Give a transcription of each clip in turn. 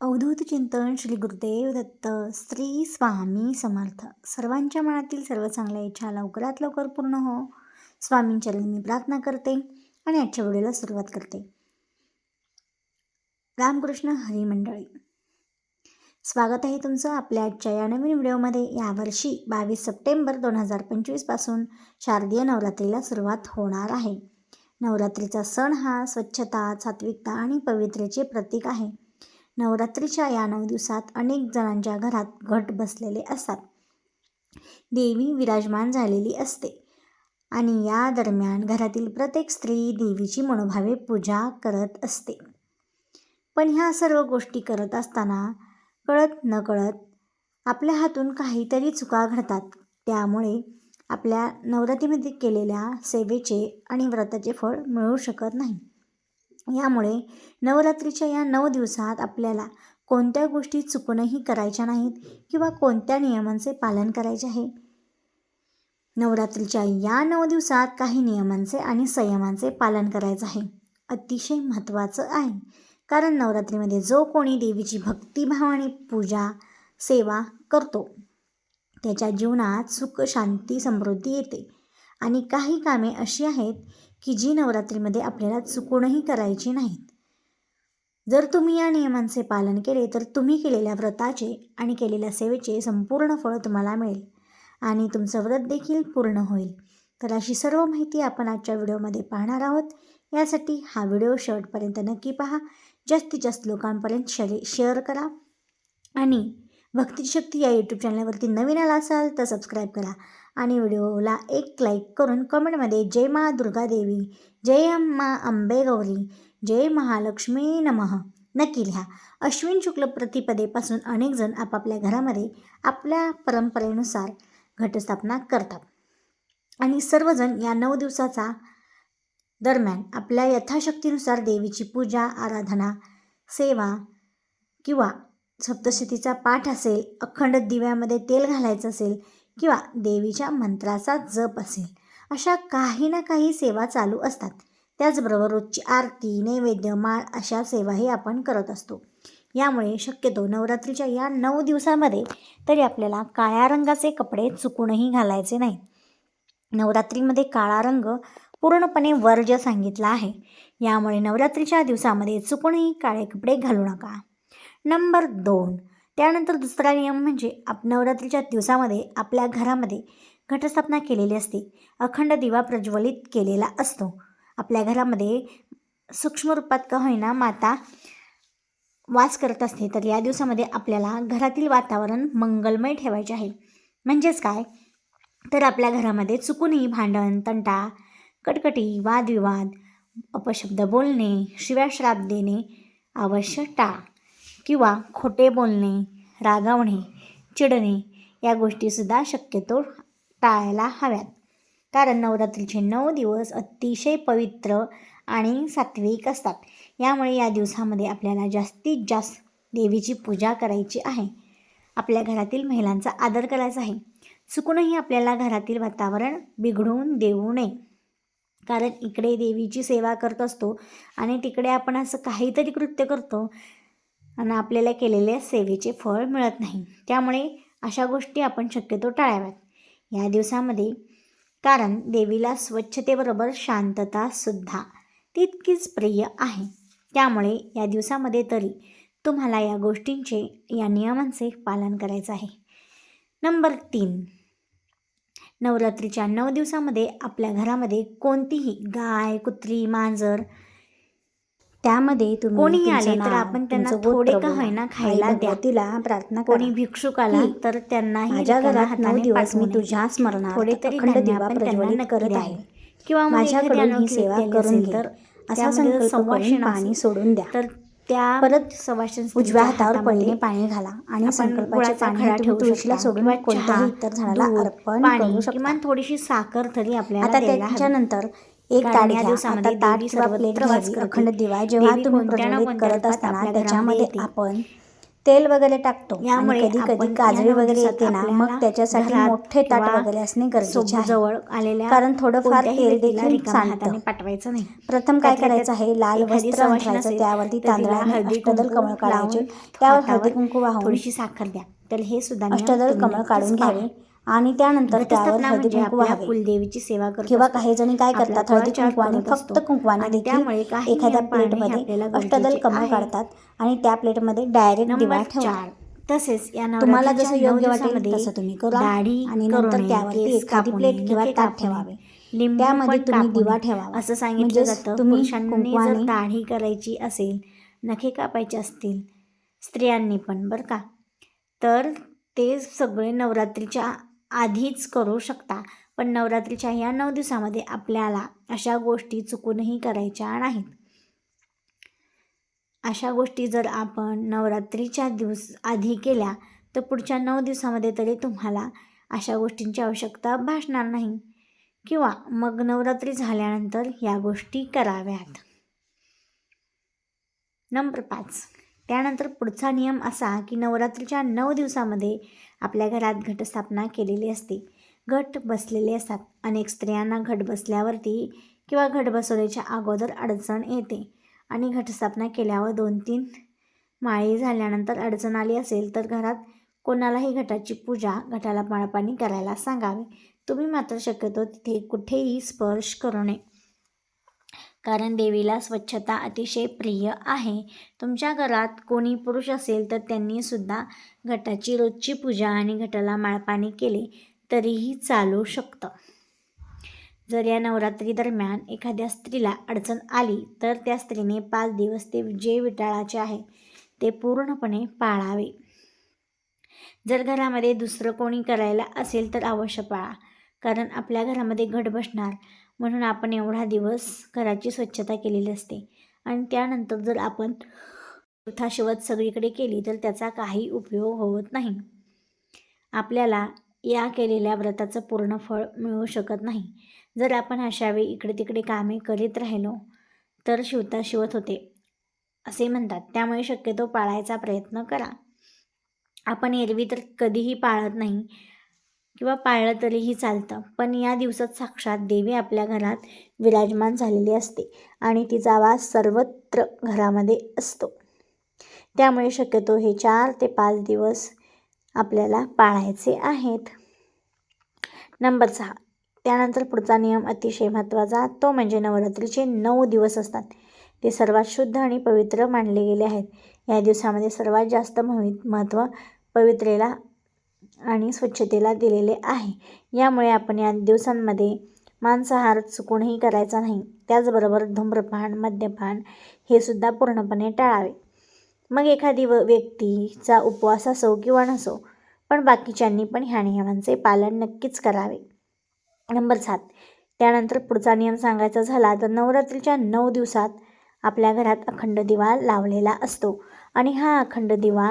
अवधूत चिंतन श्री गुरुदेव दत्त श्री स्वामी समर्थ. सर्वांच्या मनातील सर्व चांगल्या इच्छा लवकरात लवकर पूर्ण हो. स्वामींच्या मी प्रार्थना करते आणि आजच्या व्हिडिओला सुरुवात करते. रामकृष्ण हरी मंडळी. स्वागत आहे तुमचं आपल्या आजच्या या नवीन व्हिडिओमध्ये. यावर्षी बावीस सप्टेंबर दोन हजार पंचवीसपासून शारदीय नवरात्रीला सुरुवात होणार आहे. नवरात्रीचा सण हा स्वच्छता सात्विकता आणि पवित्रेचे प्रतीक आहे. नवरात्रीच्या या नऊ दिवसात अनेक जणांच्या घरात घट बसलेले असतात. देवी विराजमान झालेली असते आणि या दरम्यान घरातील प्रत्येक स्त्री देवीची मनोभावे पूजा करत असते. पण ह्या सर्व गोष्टी करत असताना कळत न कळत आपल्या हातून काहीतरी चुका घडतात. त्यामुळे आपल्या नवरात्रीमध्ये केलेल्या सेवेचे आणि व्रताचे फळ मिळू शकत नाही. यामुळे नवरात्रीच्या या नऊ दिवसात आपल्याला कोणत्या गोष्टी चुकूनही करायच्या नाहीत किंवा कोणत्या नियमांचे पालन करायचे आहे? नवरात्रीच्या या नऊ दिवसात काही नियमांचे आणि संयमांचे पालन करायचं आहे. अतिशय महत्त्वाचं आहे. कारण नवरात्रीमध्ये जो कोणी देवीची भक्तिभाव आणि पूजा सेवा करतो त्याच्या जीवनात सुख शांती समृद्धी येते. आणि काही कामे अशी आहेत की जी नवरात्रीमध्ये आपल्याला चुकूनही करायची नाहीत. जर तुम्ही या नियमांचे पालन केले तर तुम्ही केलेल्या व्रताचे आणि केलेल्या सेवेचे संपूर्ण फळ तुम्हाला मिळेल आणि तुमचं व्रत देखील पूर्ण होईल. तर अशी सर्व माहिती आपण आजच्या व्हिडिओमध्ये पाहणार आहोत. यासाठी हा व्हिडिओ शेवटपर्यंत नक्की पहा. जास्तीत जास्त लोकांपर्यंत शरी शेअर करा आणि भक्तिशक्ती या यूट्यूब चॅनलवरती नवीन आला असाल तर सबस्क्राईब करा. आणि व्हिडिओला एक लाईक करून कमेंटमध्ये जय मा दुर्गा देवी जय अम्मा अंबे गौरी जय महालक्ष्मी नमः. नक्की लिहा. अश्विन शुक्ल प्रतिपदेपासून अनेकजण आपापल्या घरामध्ये आपल्या परंपरेनुसार घटस्थापना करतात. आणि सर्वजण या नऊ दिवसाचा दरम्यान आपल्या यथाशक्तीनुसार देवीची पूजा आराधना सेवा किंवा सप्तशतीचा पाठ असेल अखंड दिव्यामध्ये तेल घालायचं असेल किंवा देवीच्या मंत्राचा जप असेल अशा काही ना काही सेवा चालू असतात. त्याचबरोबर रोजची आरती नैवेद्य माळ अशा सेवाही आपण करत असतो. यामुळे शक्यतो नवरात्रीच्या या नऊ दिवसामध्ये तरी आपल्याला काळ्या रंगाचे कपडे चुकूनही घालायचे नाही नवरात्रीमध्ये काळा रंग पूर्णपणे वर्ज्य सांगितला आहे. यामुळे नवरात्रीच्या दिवसामध्ये चुकूनही काळे कपडे घालू नका. नंबर दोन त्यानंतर दुसरा नियम म्हणजे आप नवरात्रीच्या दिवसामध्ये आपल्या घरामध्ये घटस्थापना केलेली असते. अखंड दिवा प्रज्वलित केलेला असतो. आपल्या घरामध्ये सूक्ष्म रूपात का होईना माता वास करत असते तर या दिवसामध्ये आपल्याला घरातील वातावरण मंगलमय ठेवायचे आहे. म्हणजेच काय? तर आपल्या घरामध्ये चुकूनही भांडण तंटा कटकटी वादविवाद अपशब्द बोलणे शिव्या श्राप देणे अवश्य टाळ किंवा खोटे बोलणे रागावणे चिडणे या गोष्टीसुद्धा शक्यतो टाळायला हव्यात. कारण नवरात्रीचे नऊ दिवस अतिशय पवित्र आणि सात्विक असतात. यामुळे या दिवसामध्ये आपल्याला जास्तीत जास्त देवीची पूजा करायची आहे. आपल्या घरातील महिलांचा आदर करायचा आहे. चुकूनही आपल्याला घरातील वातावरण बिघडवून देऊ नये. कारण इकडे देवीची सेवा करत असतो आणि तिकडे आपण असं काहीतरी कृत्य करतो आणि आपल्याला केलेल्या सेवेचे फळ मिळत नाही. त्यामुळे अशा गोष्टी आपण शक्यतो टाळाव्यात. या दिवसामध्ये कारण देवीला स्वच्छतेबरोबर शांततासुद्धा तितकीच प्रिय आहे. त्यामुळे या दिवसामध्ये तरी तुम्हाला या गोष्टींचे या नियमांचे पालन करायचं आहे. नंबर तीन. नवरात्रीच्या नऊ दिवसामध्ये आपल्या घरामध्ये कोणतीही गाय कुत्री मांजर त्यामध्ये तुम्ही कोणीही आले तर आपण त्यांना थोडे का होईना खायला द्या तिला प्रार्थना कोणी भिक्षुक आला तर त्यांनाही माझ्या घरात नऊ दिवस मी. तुझ्या स्मरणार्थ थोडे तरी अखंड धान्य दिवा त्यांना प्रज्वलित करत. आहे किंवा माझ्याकडून ही सेवा करून तर असा संकल्प करून पाणी सोडून द्या तर त्या परत सवाष्ण उजव्या हातावर पळीने पाणी घाला आणि आपण संकल्पाचे गुळाचा पाणी खडा तुम्ही ठेवू तुळशीला सोडून कोणत्याही इतर झाडाला अर्पण पाणी करू शकता किमान थोडीशी साखर तरी आपल्याला आता. त्याच्यानंतर एक ताट घ्या आता ताट किंवा प्लेट घ्यावी. अखंड दिवा जेव्हा तुम्ही प्रज्वलित करत असताना त्याच्यामध्ये. आपण तेल वगैरे टाकतो. यामुळे कधी कधी काजळी वगैरे येते ना मग त्याच्यासाठी मोठे ताट वगैरे असणे गरजेचे आहे. जवळ आलेल्या कारण थोडंफार तेल देखील सांडतं. हाताने पाठवायचं नाही. प्रथम काय करायचं आहे? लाल वस्त्र अंथरायचं त्यावरती हळदी अष्टदल कमळ काढायचे. त्यावर हळदी कुंकू वाहून थोडीशी साखर द्या. तर हे सुद्धा अष्टदल कमळ काढून. घ्यावे. आणि त्यानंतर त्यावर हळदी म्हणजे कुंकू व्हावे कुलदेवीची सेवा करत किंवा. काही जणी काय करतात हळदी कुंकवाने फक्त. कुंकवाने देखील एखाद्या प्लेटमध्ये अष्टदल कमळ आहे. काढतात आणि त्या प्लेटमध्ये डायरेक्ट दिवा ठेवतात तसेच या तुम्हाला जसं योग्य वाटेल तसं तुम्ही करा दाढी आणि नंतर त्यावरती एखादी प्लेट किंवा नये, ठेवावे लिंबू त्यामध्ये पण तुम्ही दिवा. ठेवावा असं सांगितलं म्हणजे जातं तुम्ही कुंकवाने दाढी करायची असेल नखे कापायचे असतील स्त्रियांनी पण बरं का तर ते सगळे नवरात्रीच्या आधीच करू शकता. पण नवरात्रीच्या या नऊ दिवसामध्ये आपल्याला अशा गोष्टी चुकूनही करायच्या नाहीत. अशा गोष्टी जर आपण नवरात्रीच्या दिवस आधी केल्या तर पुढच्या नऊ दिवसामध्ये तरी तुम्हाला अशा गोष्टींची आवश्यकता भासणार नाही. किंवा मग नवरात्री झाल्यानंतर या गोष्टी कराव्यात. नंबर पाच. त्यानंतर पुढचा नियम असा की नवरात्रीच्या नऊ दिवसामध्ये आपल्या घरात घटस्थापना केलेली असते. घट बसलेले असतात. अनेक स्त्रियांना घट बसल्यावरती किंवा घट बसवण्याच्या अगोदर अडचण येते आणि घटस्थापना केल्यावर दोन तीन माळी झाल्यानंतर अडचण आली असेल तर घरात कोणालाही घटाची पूजा घटाला माळपाणी करायला सांगावे. तुम्ही मात्र शक्यतो तिथे कुठेही स्पर्श करू नये. कारण देवीला स्वच्छता अतिशय प्रिय आहे. तुमच्या घरात कोणी पुरुष असेल तर त्यांनी सुद्धा घटाची रोजची पूजा आणि घटाला माळपाणी केले तरीही चालू शकतं. जर या नवरात्री दरम्यान एखाद्या स्त्रीला अडचण आली तर त्या स्त्रीने पाच दिवस ते जे विटाळाचे आहे ते पूर्णपणे पाळावे. जर घरामध्ये दुसरं कोणी करायला असेल तर अवश्य पाळा कारण आपल्या घरामध्ये घट बसणार म्हणून आपण एवढा दिवस घराची स्वच्छता केलेली असते. आणि त्यानंतर जर आपण शिवत सगळीकडे केली तर त्याचा काही उपयोग होत नाही. आपल्याला या केलेल्या व्रताचं पूर्ण फळ मिळू शकत नाही. जर आपण अशावेळी इकडे तिकडे कामे करीत राहिलो तर शिवता शिवत होते असे म्हणतात. त्यामुळे शक्यतो पाळायचा प्रयत्न करा. आपण एरवी तर कधीही पाळत नाही किंवा पाळलं तरीही चालतं. पण या दिवसात साक्षात देवी आपल्या घरात विराजमान झालेली असते आणि तिचा आवाज सर्वत्र घरामध्ये असतो. त्यामुळे शक्यतो हे चार ते पाच दिवस आपल्याला पाळायचे आहेत. नंबर सहा. त्यानंतर पुढचा नियम अतिशय महत्त्वाचा तो म्हणजे नवरात्रीचे नऊ दिवस असतात. ते सर्वात शुद्ध आणि पवित्र मानले गेले आहेत. या दिवसामध्ये सर्वात जास्त महि महत्त्व पवित्रेला आणि स्वच्छतेला दिलेले आहे. यामुळे आपण या दिवसांमध्ये मांसाहार चुकूनही करायचा नाही. त्याचबरोबर धूम्रपान मद्यपान हे सुद्धा पूर्णपणे टाळावे. मग एखादी व व्यक्तीचा उपवास असो किंवा नसो पण बाकीच्यांनी पण ह्या नियमांचे पालन नक्कीच करावे. नंबर सात. त्यानंतर पुढचा नियम सांगायचा झाला तर नवरात्रीच्या नऊ दिवसात आपल्या घरात अखंड दिवा लावलेला असतो. आणि हा अखंड दिवा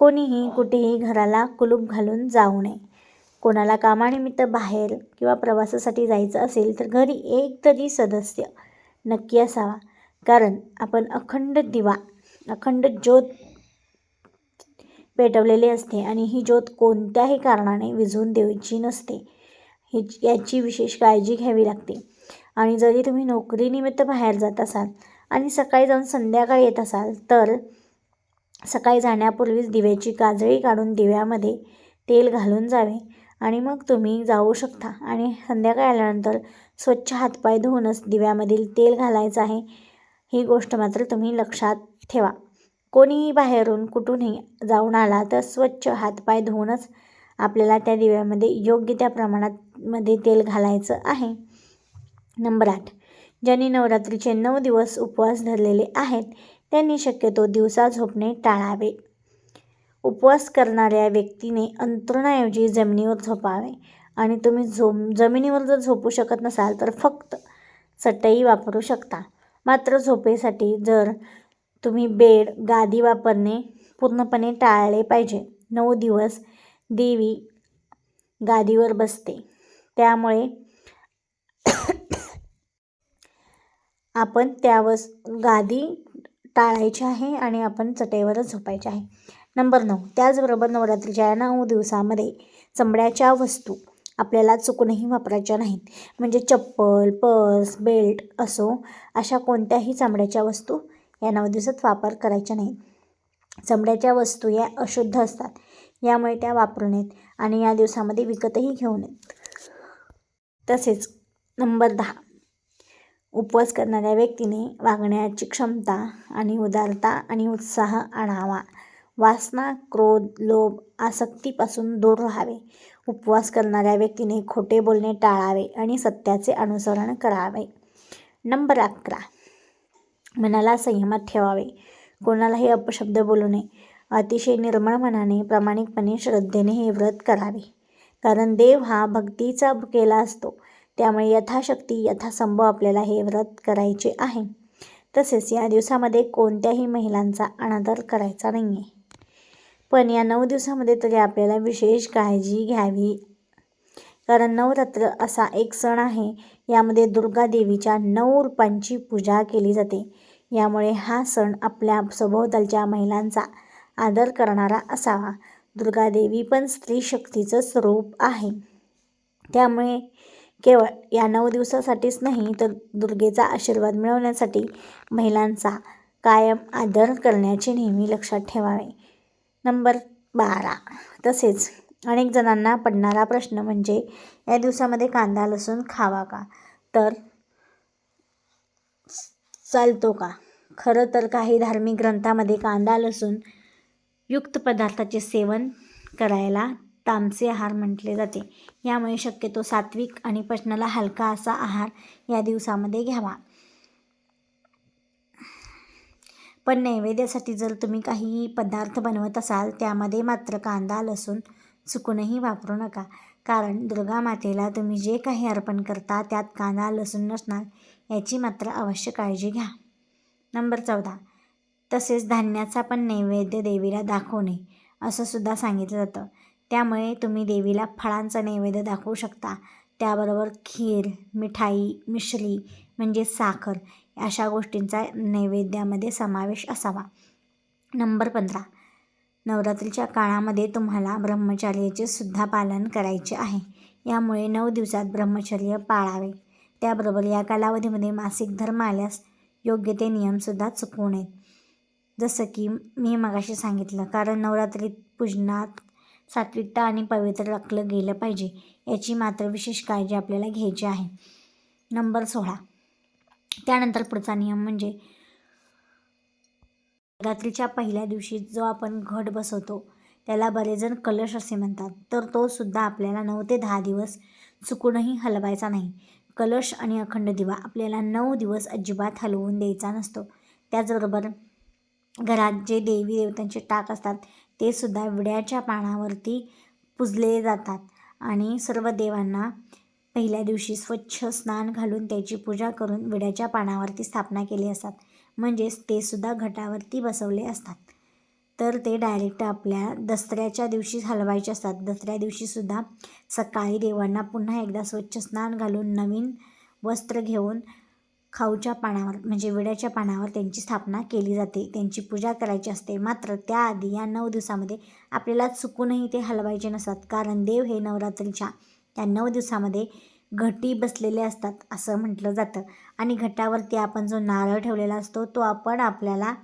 कोणीही कुठेही घराला कुलूप घालून जाऊ नये. कोणाला कामानिमित्त बाहेर किंवा प्रवासासाठी जायचं असेल तर घरी एक तरी सदस्य नक्की असावा. कारण आपण अखंड दिवा अखंड ज्योत पेटवलेली असते आणि ही ज्योत कोणत्याही कारणाने विझवून द्यायची नसते. ही याची विशेष काळजी घ्यावी लागते. आणि जरी तुम्ही नोकरीनिमित्त बाहेर जात असाल आणि सकाळी जाऊन संध्याकाळी येत असाल तर सकाळी जाण्यापूर्वीच दिव्याची काजळी काढून दिव्यामध्ये तेल घालून जावे आणि मग तुम्ही जाऊ शकता. आणि संध्याकाळी आल्यानंतर स्वच्छ हातपाय धुवूनच दिव्यामधील तेल घालायचं आहे ही गोष्ट मात्र तुम्ही लक्षात ठेवा. कोणीही बाहेरून कुठूनही जाऊन आला तर स्वच्छ हातपाय धुवूनच आपल्याला त्या दिव्यामध्ये योग्य त्या प्रमाणात मध्ये तेल घालायचं आहे. नंबर आठ. ज्यांनी नवरात्रीचे नऊ दिवस उपवास धरलेले आहेत त्यांनी शक्यतो दिवसा झोपणे टाळावे. उपवास करणाऱ्या व्यक्तीने अंतरुणाऐवजी जमिनीवर झोपावे. आणि तुम्ही झो जमिनीवर जर झोपू शकत नसाल तर फक्त चटई वापरू शकता. मात्र झोपेसाठी जर तुम्ही बेड गादी वापरणे पूर्णपणे टाळले पाहिजे. नऊ दिवस देवी गादीवर बसते. त्यामुळे आपण त्यावस गादी टाळायची आहे आणि आपण चटईवरच झोपायचे आहे. नंबर नऊ. त्याचबरोबर नवरात्रीच्या या नऊ दिवसामध्ये चमड्याच्या वस्तू आपल्याला चुकूनही वापरायच्या नाहीत. म्हणजे चप्पल पर्स बेल्ट असो अशा कोणत्याही चामड्याच्या वस्तू या नऊ दिवसात वापर करायच्या नाहीत. चमड्याच्या वस्तू या अशुद्ध असतात. यामुळे त्या वापरू नयेत आणि या दिवसामध्ये विकतही घेऊ नयेत. तसेच नंबर दहा. उपवास करणाऱ्या व्यक्तीने वागण्याची क्षमता आणि उदारता आणि उत्साह आणावा. वासना क्रोध लोभ आसक्तीपासून दूर राहावे. उपवास करणाऱ्या व्यक्तीने खोटे बोलणे टाळावे आणि सत्याचे अनुसरण करावे. नंबर अकरा. मनाला संयमात ठेवावे. कोणालाही अपशब्द बोलू नये. अतिशय निर्मळ मनाने प्रामाणिकपणे श्रद्धेने हे व्रत करावे. कारण देव हा भक्तीचा भुकेला असतो. त्यामुळे यथाशक्ती यथासंभव आपल्याला हे व्रत करायचे आहे. तसेच या दिवसामध्ये कोणत्याही महिलांचा अनादर करायचा नाही आहे पण या नऊ दिवसामध्ये तरी आपल्याला विशेष काळजी घ्यावी. कारण नवरात्र असा एक सण आहे. यामध्ये दुर्गा देवीच्या नऊ रूपांची पूजा केली जाते. यामुळे हा सण आपल्या सभोवतालच्या महिलांचा आदर करणारा असावा. दुर्गा देवी पण स्त्री शक्तीचं स्वरूप आहे. त्यामुळे केवळ या नऊ दिवसासाठीच नाही तर दुर्गेचा आशीर्वाद मिळवण्यासाठी महिलांचा कायम आदर करण्याचे नेहमी लक्षात ठेवावे. नंबर बारा. तसेच अनेक जणांना पडणारा प्रश्न म्हणजे या दिवसामध्ये कांदा लसूण खावा का? तर चालतो का? खरं तर काही धार्मिक ग्रंथामध्ये कांदा लसूण युक्त पदार्थाचे सेवन करायला तामसी आहार म्हटले जाते. यामुळे शक्यतो सात्विक आणि पचनाला हलका असा आहार या दिवसामध्ये घ्यावा. पण नैवेद्यासाठी जर तुम्ही काही पदार्थ बनवत असाल त्यामध्ये मात्र कांदा लसूण चुकूनही वापरू नका. कारण दुर्गा मातेला तुम्ही जे काही अर्पण करता त्यात कांदा लसूण नसणार याची मात्र अवश्य काळजी घ्या. नंबर चौदा. तसेच धान्याचा पण नैवेद्य देवीला दाखवणे असं सुद्धा सांगितलं जातं. त्यामुळे तुम्ही देवीला फळांचा नैवेद्य दाखवू शकता. त्याबरोबर खीर मिठाई मिश्री म्हणजे साखर अशा गोष्टींचा नैवेद्यामध्ये समावेश असावा. नंबर पंधरा. नवरात्रीच्या काळामध्ये तुम्हाला ब्रह्मचर्याचे सुद्धा पालन करायचे आहे. यामुळे नऊ दिवसात ब्रह्मचर्य पाळावे. त्याबरोबर या कालावधीमध्ये मासिक धर्म आल्यास योग्य ते नियमसुद्धा चुकवू नयेत. जसं की मी मगाशी सांगितलं कारण नवरात्रीत पूजनात सात्विकता आणि पवित्र राखलं गेलं पाहिजे याची मात्र विशेष काळजी आपल्याला घ्यायची आहे. नंबर सोळा. त्यानंतर पुढचा नियम म्हणजे रात्रीच्या पहिल्या दिवशी जो आपण घट बसवतो त्याला बरेचजण कलश असे म्हणतात. तर तो सुद्धा आपल्याला नऊ ते दहा दिवस चुकूनही हलवायचा नाही. कलश आणि अखंड दिवा आपल्याला नऊ दिवस अजिबात हलवून द्यायचा नसतो. त्याचबरोबर घरात जे देवी देवतांचे टाक असतात ते सुद्धा विड्याच्या पानावरती पुजले जातात. आणि सर्व देवांना पहिल्या दिवशी स्वच्छ स्नान घालून त्याची पूजा करून विड्याच्या पानावरती स्थापना केली असतात. म्हणजेच ते सुद्धा घटावरती बसवले असतात. तर ते डायरेक्ट आपल्या दसऱ्याच्या दिवशी हलवायचे असतात. दसऱ्या दिवशीसुद्धा सकाळी देवांना पुन्हा एकदा स्वच्छ स्नान घालून नवीन वस्त्र घेऊन खाऊच्या पानावर म्हणजे विड्याच्या पानावर त्यांची स्थापना केली जाते. त्यांची पूजा करायची असते. मात्र त्याआधी या नऊ दिवसामध्ये आपल्याला चुकूनही ते हलवायचे नसतात. कारण देव हे नवरात्रीच्या त्या नऊ दिवसामध्ये घटी बसलेले असतात असं म्हटलं जातं. आणि घटावरती आपण जो नारळ ठेवलेला असतो तो आपण आपल्याला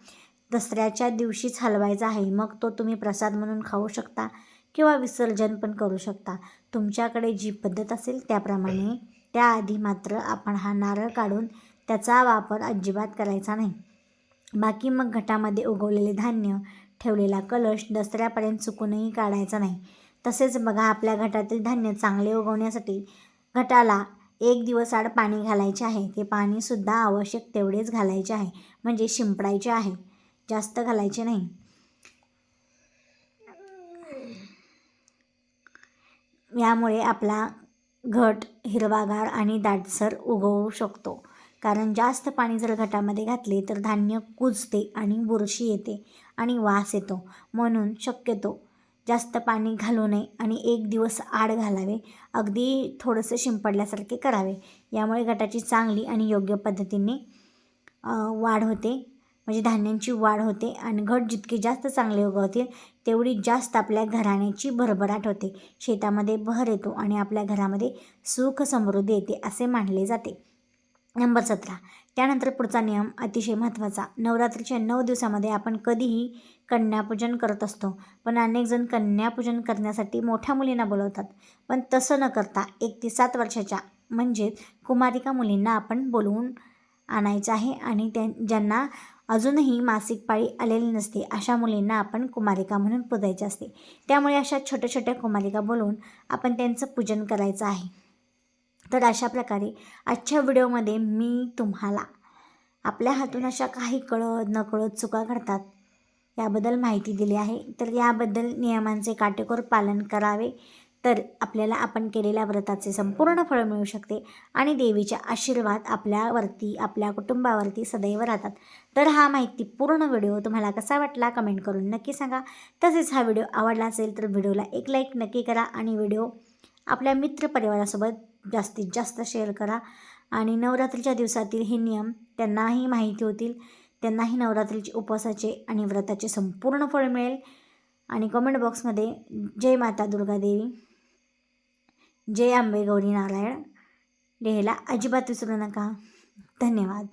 दसऱ्याच्या दिवशीच हलवायचा आहे. मग तो तुम्ही प्रसाद म्हणून खाऊ शकता किंवा विसर्जन पण करू शकता. तुमच्याकडे जी पद्धत असेल त्याप्रमाणे त्याआधी मात्र आपण हा नारळ काढून त्याचा वापर अजिबात करायचा नाही. बाकी मग घटामध्ये उगवलेले धान्य ठेवलेला कलश दसऱ्यापर्यंत चुकूनही काढायचा नाही. तसेच बघा आपल्या घटातील धान्य चांगले उगवण्यासाठी घटाला एक दिवस आड पाणी घालायचे आहे. ते पाणीसुद्धा आवश्यक तेवढेच घालायचे आहे. म्हणजे शिंपडायचे आहे. जास्त घालायचे नाही. यामुळे आपला घट हिरवागार आणि दाटसर उगवू शकतो. कारण जास्त पाणी जर घटामध्ये घातले तर धान्य कुजते आणि बुरशी येते आणि वास येतो. म्हणून शक्यतो जास्त पाणी घालू नये आणि एक दिवस आड घालावे. अगदी थोडंसं शिंपडल्यासारखे करावे. यामुळे गटाची चांगली आणि योग्य पद्धतीने वाढ होते. म्हणजे धान्यांची वाढ होते आणि घट जितके जास्त चांगले उगवतील तेवढी जास्त आपल्या घराण्याची भरभराट होते. शेतामध्ये बहर येतो आणि आपल्या घरामध्ये सुख समृद्धी येते असे मानले जाते. नंबर सतरा. त्यानंतर पुढचा नियम अतिशय महत्त्वाचा. नवरात्रीच्या नऊ दिवसामध्ये आपण कधीही कन्यापूजन करत असतो. पण अनेक जण कन्यापूजन करण्यासाठी मोठ्या मुलींना बोलवतात. पण तसं न करता एक ते सात वर्षाच्या म्हणजेच कुमारिका मुलींना आपण बोलवून आणायचं आहे आणि त्या ज्यांना अजूनही मासिक पाळी आलेली नसते अशा मुलींना आपण कुमारिका म्हणून पुजायचे असते. त्यामुळे अशा छोट्या छोट्या कुमारिका बोलवून आपण त्यांचं पूजन करायचं आहे. तर अशा प्रकारे आजच्या व्हिडिओमध्ये मी तुम्हाला आपल्या हातून अशा काही कळत नकळत चुका घडतात याबद्दल माहिती दिली आहे. तर याबद्दल नियमांचे काटेकोर पालन करावे. तर आपल्याला आपण केलेल्या व्रताचे संपूर्ण फळ मिळू शकते आणि देवीचे आशीर्वाद आपल्यावरती आपल्या कुटुंबावरती सदैव राहतात. तर हा माहिती पूर्ण व्हिडिओ तुम्हाला कसा वाटला कमेंट करून नक्की सांगा. तसेच हा व्हिडिओ आवडला असेल तर व्हिडिओला एक लाईक नक्की करा आणि व्हिडिओ आपल्या मित्रपरिवारासोबत जास्तीत जास्त शेअर करा. आणि नवरात्रीच्या दिवसातील हे नियम त्यांनाही माहिती होतील. त्यांनाही नवरात्रीचे उपवासाचे आणि व्रताचे संपूर्ण फळ मिळेल. आणि कमेंट बॉक्समध्ये जय माता दुर्गा देवी जय आंबे गौरी नारायण लिहायला अजिबात विसरू नका. धन्यवाद.